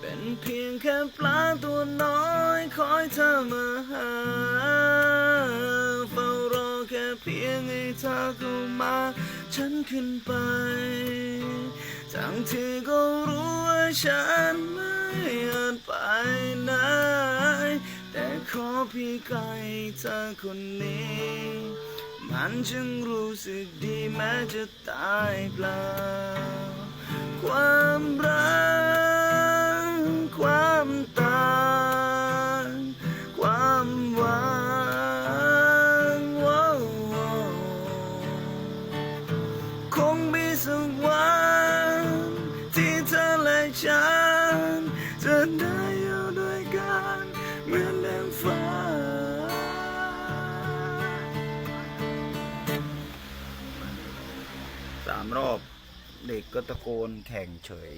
เป็นเพียงแค่ปลาตัวน้อยคอยเธอมาหา เฝ้ารอแค่เพียงให้เธอเข้ามา ฉันขึ้นไป ทั้งที่ก็รู้ว่าฉันไม่อาจไปไหน แต่ขอเพี่ไกลเธอคนนี้ มันจึงรู้สึกดีแม้จะตายเปล่า ด้วยกันเหมือนดังฟ้า สามรอบเด็กก็ตะโกนแข่งเฉย